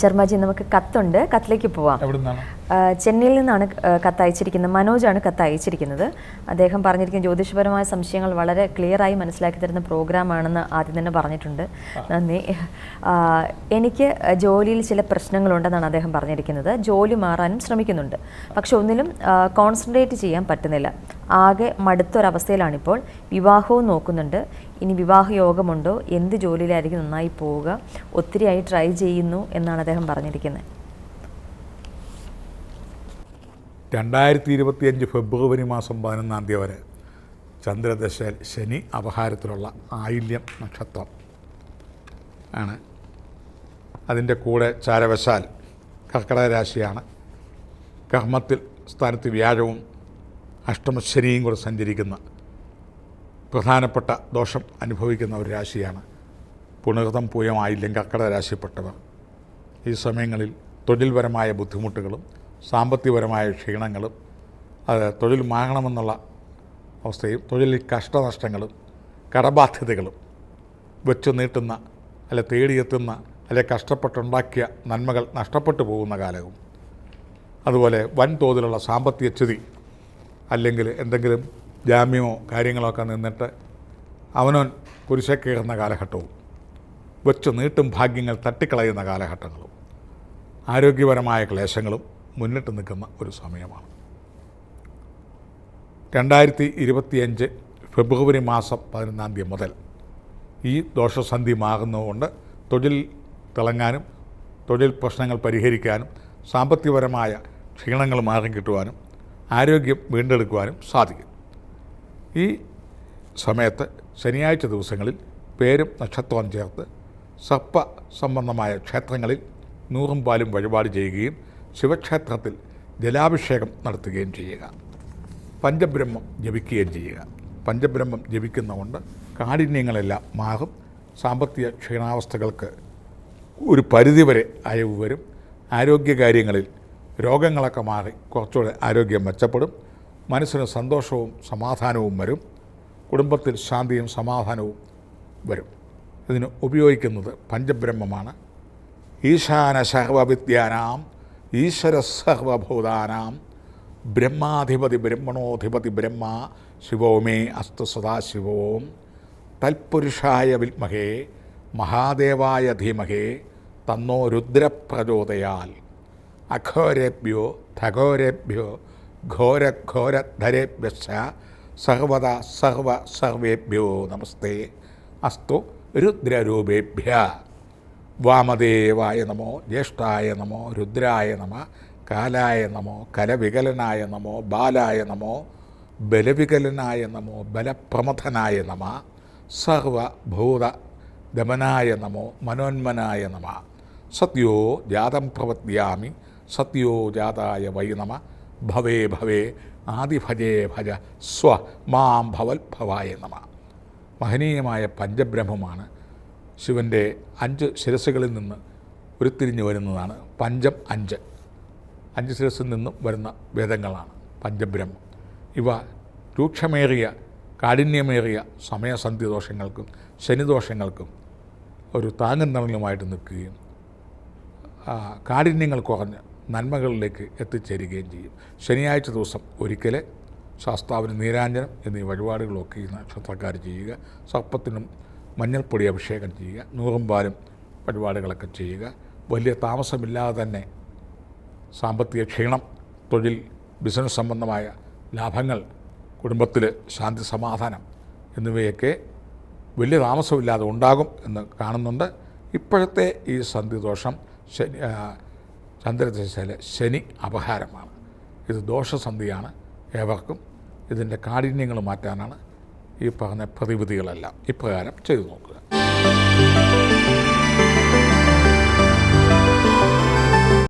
ശർമ്മജി നമുക്ക് കത്തുണ്ട്. കത്തിലേക്ക് പോവാം. ചെന്നൈയിൽ നിന്നാണ് കത്തയച്ചിരിക്കുന്നത്. മനോജാണ് കത്തയച്ചിരിക്കുന്നത്. അദ്ദേഹം പറഞ്ഞിരിക്കുന്ന ജ്യോതിഷപരമായ സംശയങ്ങൾ വളരെ ക്ലിയറായി മനസ്സിലാക്കി തരുന്ന പ്രോഗ്രാമാണെന്ന് ആദ്യം തന്നെ പറഞ്ഞിട്ടുണ്ട്. നന്ദി. എനിക്ക് ജോലിയിൽ ചില പ്രശ്നങ്ങളുണ്ടെന്നാണ് അദ്ദേഹം പറഞ്ഞിരിക്കുന്നത്. ജോലി മാറാനും ശ്രമിക്കുന്നുണ്ട്. പക്ഷെ ഒന്നിലും കോൺസെൻട്രേറ്റ് ചെയ്യാൻ പറ്റുന്നില്ല. ആകെ മടുത്തൊരവസ്ഥയിലാണിപ്പോൾ. വിവാഹവും നോക്കുന്നുണ്ട്. ഇനി വിവാഹ യോഗമുണ്ടോ? എന്ത് ജോലിയിലായിരിക്കും നന്നായി പോവുക? ഒത്തിരിയായി ട്രൈ ചെയ്യുന്നു എന്നാണ് അദ്ദേഹം പറഞ്ഞിരിക്കുന്നത്. രണ്ടായിരത്തി ഇരുപത്തിയഞ്ച് ഫെബ്രുവരി മാസം പതിനൊന്നാം തീയതി വരെ ചന്ദ്രദശ ശനി അപഹാരത്തിലുള്ള ആയില്യം നക്ഷത്രം ആണ്. അതിന്റെ കൂടെ ചാരവശാൽ കർക്കിടക രാശിയാണ്. കർമ്മത്തിൽ സ്ഥാനത്ത് വ്യാഴവും അഷ്ടമശനിയും കൂടെ സഞ്ചരിക്കുന്ന പ്രധാനപ്പെട്ട ദോഷം അനുഭവിക്കുന്ന ഒരു രാശിയാണ്. പുണർതം പൂയമായില്ലെങ്കിൽ കർക്കിടക രാശിപ്പെട്ടവർ. ഈ സമയങ്ങളിൽ തൊഴിൽപരമായ ബുദ്ധിമുട്ടുകളും സാമ്പത്തികപരമായ ക്ഷീണങ്ങളും അത് തൊഴിൽ മാങ്ങണമെന്നുള്ള അവസ്ഥയും തൊഴിലിൽ കഷ്ടനഷ്ടങ്ങളും കടബാധ്യതകളും വെച്ചു നീട്ടുന്ന അല്ലെ തേടിയെത്തുന്ന അല്ലെ കഷ്ടപ്പെട്ടുണ്ടാക്കിയ നന്മകൾ നഷ്ടപ്പെട്ടു പോകുന്ന കാലവും. അതുപോലെ വൻതോതിലുള്ള സാമ്പത്തിക സ്ഥിതി അല്ലെങ്കിൽ എന്തെങ്കിലും ജാമ്യമോ കാര്യങ്ങളോ ഒക്കെ നിന്നിട്ട് അവനോൻ കുരിശക്കേറുന്ന കാലഘട്ടവും വെച്ചു നീട്ടും ഭാഗ്യങ്ങൾ തട്ടിക്കളയുന്ന കാലഘട്ടങ്ങളും ആരോഗ്യപരമായ ക്ലേശങ്ങളും മുന്നിട്ട് നിൽക്കുന്ന ഒരു സമയമാണ്. രണ്ടായിരത്തി ഇരുപത്തിയഞ്ച് ഫെബ്രുവരി മാസം പതിനൊന്നാം തീയതി മുതൽ ഈ ദോഷസന്ധി മാറുന്നതുകൊണ്ട് തൊഴിൽ തിളങ്ങാനും തൊഴിൽ പ്രശ്നങ്ങൾ പരിഹരിക്കാനും സാമ്പത്തികപരമായ ക്ഷീണങ്ങൾ മാറി കിട്ടുവാനും ആരോഗ്യം വീണ്ടെടുക്കുവാനും സാധിക്കും. ഈ സമയത്ത് ശനിയാഴ്ച ദിവസങ്ങളിൽ പേരും നക്ഷത്രവും ചേർത്ത് സർപ്പ സംബന്ധമായ ക്ഷേത്രങ്ങളിൽ നൂറും പാലും വഴിപാട് ചെയ്യുകയും ശിവക്ഷേത്രത്തിൽ ജലാഭിഷേകം നടത്തുകയും ചെയ്യുക. പഞ്ചബ്രഹ്മം ജപിക്കുകയും ചെയ്യുക. പഞ്ചബ്രഹ്മം ജപിക്കുന്നതുകൊണ്ട് കാഠിന്യങ്ങളെല്ലാം മാറും. സാമ്പത്തിക ക്ഷീണാവസ്ഥകൾക്ക് ഒരു പരിധിവരെ അയവ് വരും. ആരോഗ്യകാര്യങ്ങളിൽ രോഗങ്ങളൊക്കെ മാറി കുറച്ചുകൂടെ ആരോഗ്യം മെച്ചപ്പെടും. മനസ്സിന് സന്തോഷവും സമാധാനവും വരും. കുടുംബത്തിൽ ശാന്തിയും സമാധാനവും വരും. ഇതിന് ഉപയോഗിക്കുന്നത് പഞ്ചബ്രഹ്മമാണ്. ഈശാന സർവവിദ്യാനാം ഈശ്വര സർവഭൂതാനാം ബ്രഹ്മാധിപതി ബ്രഹ്മണോധിപതി ബ്രഹ്മ ശിവോമേ അസ്തു സദാശിവോം തൽപുരുഷായ വിത്മഹേ മഹാദേവായ ധീമഹേ തന്നോ രുദ്രപ്രചോദയാൽ. അഘോരേഭ്യോ ധഘോരേഭ്യോ ഘോരഘോരധരേഭ്യശ്ച സർവദ സർവ സർവേഭ്യോ നമസ്തേ. അസ്തു രുദ്രരൂപേഭ്യ. വാമദേവായ നമോ ജ്യേഷ്ഠായ നമോ രുദ്രായ നമ കാലായ നമോ കലവികലനായ നമോ ബാലായ നമോ ബലവികലനായ നമോ ബലപ്രമഥനായ നമ സർവഭൂത ദമനായ നമോ മനോന്മനായ നമ സത്യോ ജാതം പ്രവദ്യാമി സത്യോ ജാതായ വൈ നമ ഭവേ ഭവേ ആദിഭജേ ഭജ സ്വ മാം ഭവൽ ഭവായ നമ. മഹനീയമായ പഞ്ചബ്രഹ്മമാണ് ശിവന്റെ അഞ്ച് ശിരസ്സുകളിൽ നിന്ന് ഉരുത്തിരിഞ്ഞു വരുന്നതാണ് പഞ്ചം അഞ്ച്. അഞ്ച് ശിരസ്സിൽ നിന്നും വരുന്ന വേദങ്ങളാണ് പഞ്ചബ്രഹ്മം. ഇവ രൂക്ഷമേറിയ കാഠിന്യമേറിയ സമയസന്ധി ദോഷങ്ങൾക്കും ശനിദോഷങ്ങൾക്കും ഒരു താങ്ങും തണലുമായിട്ട് നിൽക്കുകയും കാഠിന്യങ്ങൾ കുറഞ്ഞ് നന്മകളിലേക്ക് എത്തിച്ചേരുകയും ചെയ്യും. ശനിയാഴ്ച ദിവസം ഒരിക്കൽ ശാസ്താവിന് നീരാഞ്ജനം എന്നീ വഴിപാടുകളൊക്കെ ഈ നക്ഷത്രക്കാർ ചെയ്യുക. സർപ്പത്തിനും മഞ്ഞൾപ്പൊടി അഭിഷേകം ചെയ്യുക നൂറും പാലും വഴിപാടുകളൊക്കെ ചെയ്യുക. വലിയ താമസമില്ലാതെ തന്നെ സാമ്പത്തിക ക്ഷീണം തൊഴിൽ ബിസിനസ് സംബന്ധമായ ലാഭങ്ങൾ കുടുംബത്തിൽ ശാന്തി സമാധാനം എന്നിവയൊക്കെ വലിയ താമസമില്ലാതെ ഉണ്ടാകും എന്ന് കാണുന്നുണ്ട്. ഇപ്പോഴത്തെ ഈ സന്ധിദോഷം ശനി ചന്ദ്രദശയിലെ ശനി അപഹാരമാണ്. ഇത് ദോഷസന്ധിയാണ് ഏവർക്കും. ഇതിന്റെ കാഠിന്യങ്ങൾ മാറ്റാനാണ് ഈ പറഞ്ഞ പ്രതിവിധികളെല്ലാം ഇപ്രകാരം ചെയ്തു നോക്കുക.